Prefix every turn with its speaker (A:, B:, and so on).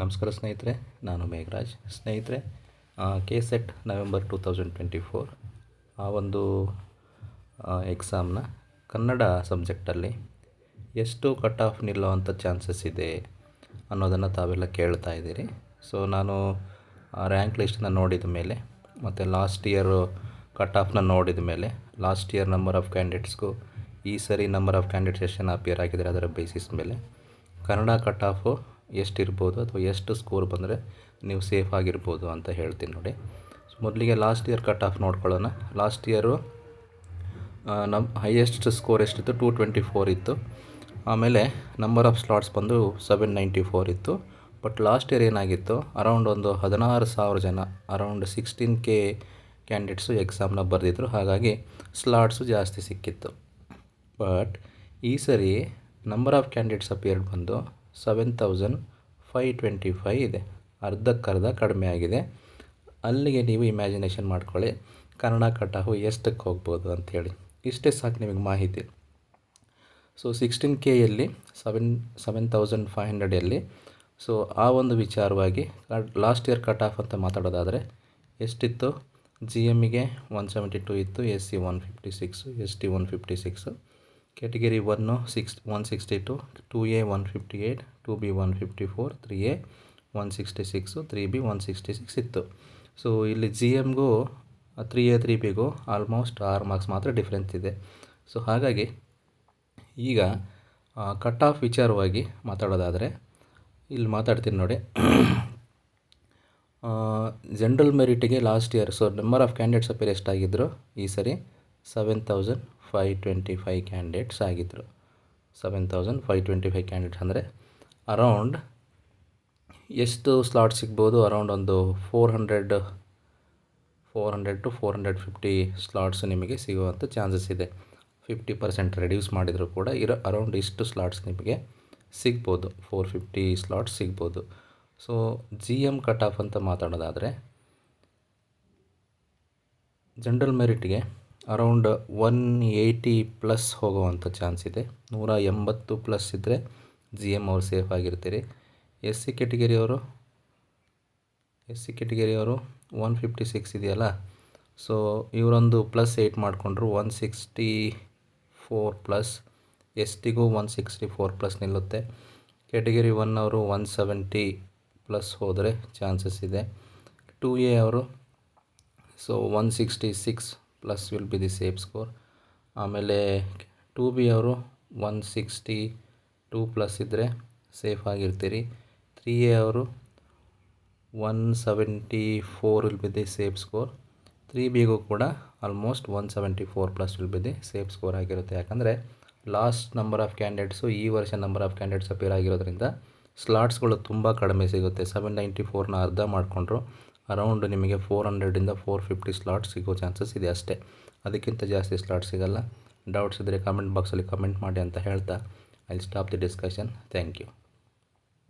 A: ನಮಸ್ಕಾರ ಸ್ನೇಹಿತರೆ, ನಾನು ಮೇಘರಾಜ್. ಸ್ನೇಹಿತರೆ K set November two thousand twenty four ಆ ಒಂದು ಎಕ್ಸಾಮ್ನ ಕನ್ನಡ ಸಬ್ಜೆಕ್ಟಲ್ಲಿ ಎಷ್ಟು ಕಟ್ ಆಫ್ ನಿಲ್ಲುವಂಥ ಚಾನ್ಸಸ್ ಇದೆ ಅನ್ನೋದನ್ನು ತಾವೆಲ್ಲ ಕೇಳ್ತಾ ಇದ್ದೀರಿ. ಸೊ ನಾನು ರ್ಯಾಂಕ್ ಲಿಸ್ಟನ್ನ ನೋಡಿದ ಮೇಲೆ, ಮತ್ತು ಲಾಸ್ಟ್ ಇಯರು ಕಟ್ ಆಫ್ನ ನೋಡಿದ ಮೇಲೆ ಲಾಸ್ಟ್ ಇಯರ್ ನಂಬರ್ ಆಫ್ ಕ್ಯಾಂಡಿಡೇಟ್ಸ್ಗೂ ಈ ಸರಿ ನಂಬರ್ ಆಫ್ ಕ್ಯಾಂಡಿಡೇಟ್ಸ್ ಎಷ್ಟು ಅಪಿಯರ್ ಆಗಿದ್ದಾರೆ ಅದರ ಬೇಸಿಸ್ ಮೇಲೆ ಕನ್ನಡ ಕಟ್ ಆಫು ಎಷ್ಟಿರ್ಬೋದು ಅಥವಾ ಎಷ್ಟು ಸ್ಕೋರ್ ಬಂದರೆ ನೀವು ಸೇಫ್ ಆಗಿರ್ಬೋದು ಅಂತ ಹೇಳ್ತೀನಿ ನೋಡಿ. ಸೊ ಮೊದಲಿಗೆ ಲಾಸ್ಟ್ ಇಯರ್ ಕಟ್ ಆಫ್ ನೋಡ್ಕೊಳ್ಳೋಣ. ಲಾಸ್ಟ್ ಇಯರು ನಮ್ಮ ಹೈಯೆಸ್ಟ್ ಸ್ಕೋರ್ ಎಷ್ಟಿತ್ತು? ಟೂ ಟ್ವೆಂಟಿ ಫೋರ್ ಇತ್ತು. ಆಮೇಲೆ ನಂಬರ್ ಆಫ್ ಸ್ಲಾಟ್ಸ್ ಬಂದು ಸೆವೆನ್ ನೈಂಟಿ ಫೋರ್ ಇತ್ತು. ಬಟ್ ಲಾಸ್ಟ್ ಇಯರ್ ಏನಾಗಿತ್ತು? ಅರೌಂಡ್ ಒಂದು ಹದಿನಾರು ಸಾವಿರ ಜನ ಅರೌಂಡ್ ಸಿಕ್ಸ್ಟೀನ್ ಕೆ ಕ್ಯಾಂಡಿಡೇಟ್ಸು ಎಕ್ಸಾಮ್ನ ಬರೆದಿದ್ರು. ಹಾಗಾಗಿ ಸ್ಲಾಟ್ಸು ಜಾಸ್ತಿ ಸಿಕ್ಕಿತ್ತು. ಬಟ್ ಈ ಸರಿ ನಂಬರ್ ಆಫ್ ಕ್ಯಾಂಡಿಡೇಟ್ಸ್ ಅಪಿಯರ್ಡ್ ಬಂದು seven thousand five twenty five ಇದೆ. ಅರ್ಧಕ್ಕರ್ಧ ಕಡಿಮೆ ಆಗಿದೆ. ಅಲ್ಲಿಗೆ ನೀವು ಇಮ್ಯಾಜಿನೇಷನ್ ಮಾಡ್ಕೊಳ್ಳಿ. ಕನ್ನಡ ಕಟಾವು ಎಷ್ಟಕ್ಕೆ ಹೋಗ್ಬೋದು ಅಂಥೇಳಿ ಇಷ್ಟೇ ಸಾಕು ನಿಮಗೆ ಮಾಹಿತಿ. ಸೊ ಸಿಕ್ಸ್ಟೀನ್ ಕೆಯಲ್ಲಿ ಸೆವೆನ್ ಸೆವೆನ್ ತೌಸಂಡ್ ಫೈವ್ ಹಂಡ್ರೆಡಲ್ಲಿ ಸೊ ಆ ಒಂದು ವಿಚಾರವಾಗಿ ಲಾಸ್ಟ್ ಇಯರ್ ಕಟ್ ಆಫ್ ಅಂತ ಮಾತಾಡೋದಾದರೆ ಎಷ್ಟಿತ್ತು? ಜಿ ಎಮ್ಗೆ ಒನ್ ಸೆವೆಂಟಿ ಟು ಇತ್ತು S C one fifty six S T one fifty six category one six one sixty two two A one fifty eight two B one fifty four three A one sixty six three B one sixty six ಇತ್ತು so ಇಲ್ಲಿ G ಎಮ್ಗೂ three A three ಬಿಗೂ almost ಆರು marks ಮಾತ್ರ difference ಇದೆ. So ಹಾಗಾಗಿ ಈಗ cut off ವಿಚಾರವಾಗಿ ಮಾತಾಡೋದಾದರೆ, ಇಲ್ಲಿ ಮಾತಾಡ್ತೀನಿ ನೋಡಿ. General ಮೆರಿಟಿಗೆ last year so number of candidates appear ಎಷ್ಟಾಗಿದ್ದರು ಈ ಸರಿ? Seven thousand five twenty five candidates ಆಗಿದ್ದರು seven thousand five twenty five candidates ಅಂದರೆ ಅರೌಂಡ್ ಎಷ್ಟು ಸ್ಲಾಟ್ ಸಿಗ್ಬೋದು? ಅರೌಂಡ್ ಒಂದು four hundred four hundred to four hundred fifty slots ನಿಮಗೆ ಸಿಗುವಂಥ chances ಇದೆ. ಫಿಫ್ಟಿ ಪರ್ಸೆಂಟ್ ರೆಡ್ಯೂಸ್ ಮಾಡಿದರೂ ಕೂಡ ಇರೋ ಅರೌಂಡ್ ಇಷ್ಟು ಸ್ಲಾಟ್ಸ್ ನಿಮಗೆ ಸಿಗ್ಬೋದು. ಫೋರ್ ಫಿಫ್ಟಿ ಸ್ಲಾಟ್ಸ್ ಸಿಗ್ಬೋದು. So G M cut off ಅಂತ ಮಾತಾಡೋದಾದರೆ ಜನರಲ್ ಮೆರಿಟ್ಗೆ ಅರೌಂಡ್ ಒನ್ ಏಯ್ಟಿ ಪ್ಲಸ್ ಹೋಗುವಂಥ ಚಾನ್ಸ್ ಇದೆ. ನೂರ ಎಂಬತ್ತು ಪ್ಲಸ್ ಇದ್ದರೆ ಜಿ ಎಂ ಅವ್ರು ಸೇಫ್ ಆಗಿರ್ತೀರಿ. ಎಸ್ ಸಿ ಕೆಟಗರಿಯವರು ಎಸ್ ಸಿ ಕೆಟಗರಿಯವರು ಒನ್ ಫಿಫ್ಟಿ ಸಿಕ್ಸ್ ಇದೆಯಲ್ಲ? ಸೊ ಇವರೊಂದು ಪ್ಲಸ್ ಏಯ್ಟ್ ಮಾಡಿಕೊಂಡ್ರು one sixty four plus, S ಟಿಗೂ one sixty four plus ನಿಲ್ಲುತ್ತೆ. ಕೆಟಗರಿ ಒನ್ ಅವರು ಒನ್ ಸೆವೆಂಟಿ ಪ್ಲಸ್ ಹೋದರೆ ಚಾನ್ಸಸ್ ಇದೆ. ಟೂ ಎ ಅವರು, so one sixty six plus will be the safe score ಆಮೇಲೆ two B ಅವರು one sixty two plus ಇದ್ದರೆ safe ಆಗಿರ್ತೀರಿ. Three A ಅವರು one seventy four will be the safe score three ಬಿಗೂ ಕೂಡ almost one seventy four plus will be the safe score ಆಗಿರುತ್ತೆ. ಯಾಕಂದರೆ last number of candidates ಈ ವರ್ಷ number of candidates appear ಆಗಿರೋದ್ರಿಂದ ಸ್ಲಾಟ್ಸ್ಗಳು ತುಂಬ ಕಡಿಮೆ ಸಿಗುತ್ತೆ. ಸೆವೆನ್ ನೈಂಟಿ ಫೋರ್ನ ಅರ್ಧ ಮಾಡಿಕೊಂಡ್ರು. ಅರೌಂಡ್ ನಿಮಗೆ ಫೋರ್ ಹಂಡ್ರೆಡಿಂದ ಫೋರ್ ಫಿಫ್ಟಿ ಸ್ಲಾಟ್ ಸಿಗೋ ಚಾನ್ಸಸ್ ಇದೆ ಅಷ್ಟೇ. ಅದಕ್ಕಿಂತ ಜಾಸ್ತಿ ಸ್ಲಾಟ್ ಸಿಗಲ್ಲ. ಡೌಟ್ಸ್ ಇದ್ದರೆ ಕಮೆಂಟ್ ಬಾಕ್ಸಲ್ಲಿ ಕಮೆಂಟ್ ಮಾಡಿ ಅಂತ ಹೇಳ್ತಾ. I stop the discussion thank you